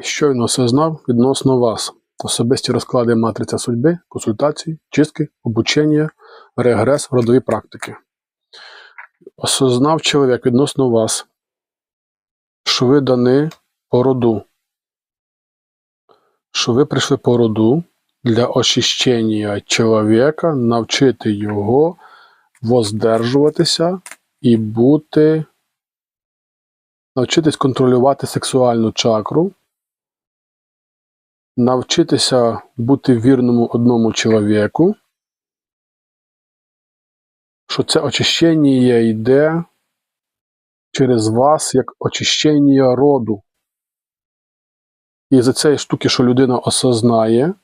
Що він осознав відносно вас? Особисті розклади матриця судьби, консультації, чистки, обучення, регрес, родові практики. Осознав чоловік відносно вас, що ви дані по роду, що ви прийшли по роду для очищення чоловіка, навчити його воздержуватися і бути, навчитись контролювати сексуальну чакру, навчитися бути вірному одному чоловіку, що це очищення йде через вас як очищення роду. І за цієї штуки, що людина осознає,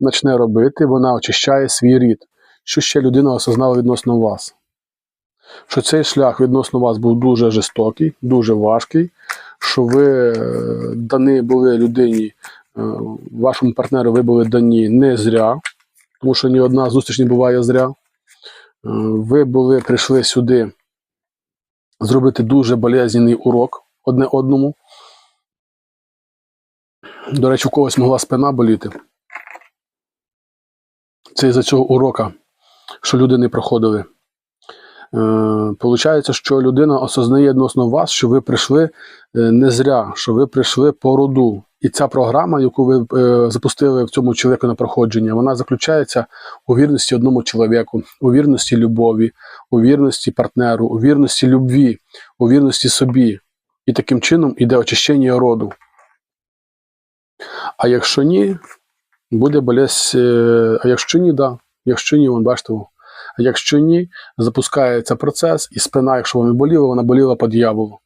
почне робити, вона очищає свій рід. Що ще людина осознала відносно вас? Що цей шлях відносно вас був дуже жорстокий, дуже важкий, що ви е, дані були людині, е, вашому партнеру ви були дані не зря, тому що ні одна зустріч не буває зря. Е, Ви були, прийшли сюди зробити дуже болезненний урок одне одному. До речі, у когось могла спина боліти. Це із-за цього урока, що люди не проходили. Е, Получається, що людина осознає відносно вас, що ви прийшли е, не зря, що ви прийшли по роду. І ця програма, яку ви е, запустили в цьому чоловіку на проходження, вона заключається у вірності одному чоловіку, у вірності любові, у вірності партнеру, у вірності любві, у вірності собі. І таким чином іде очищення роду. А якщо ні, буде болезнь, а якщо ні, да. Якщо ні, вон бачите. Якщо ні, запускається процес, і спина, якщо вона боліла, вона боліла по дьяволу.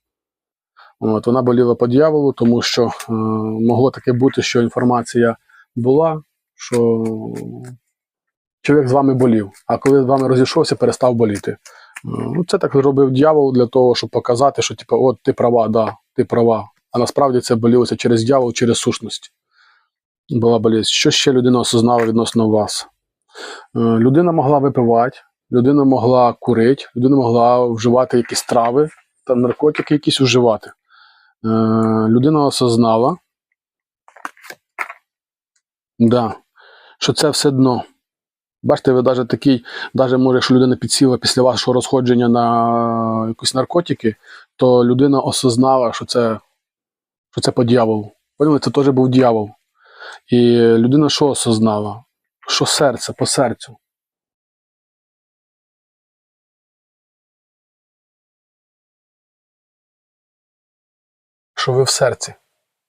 От, вона боліла по дьяволу, тому що е, могло таке бути, що інформація була, що чоловік з вами болів, а коли з вами розійшовся, перестав боліти. Е, Ну, це так зробив дьявол для того, щоб показати, що типу, от ти права, да, ти права. А насправді це болілося через дьявол, через сущність. Була болість. Що ще людина осознала відносно вас? Е, Людина могла випивати, людина могла курити, людина могла вживати якісь трави та наркотики якісь вживати. Е, Людина осознала, да, що це все дно. Бачите, ви навіть такий, навіть може, якщо людина підсіла після вашого розходження на якісь наркотики, то людина осознала, що це, що це по дьяволу. Поняли, це теж був дьявол. І людина що осознала? Що серце по серцю. Що ви в серці.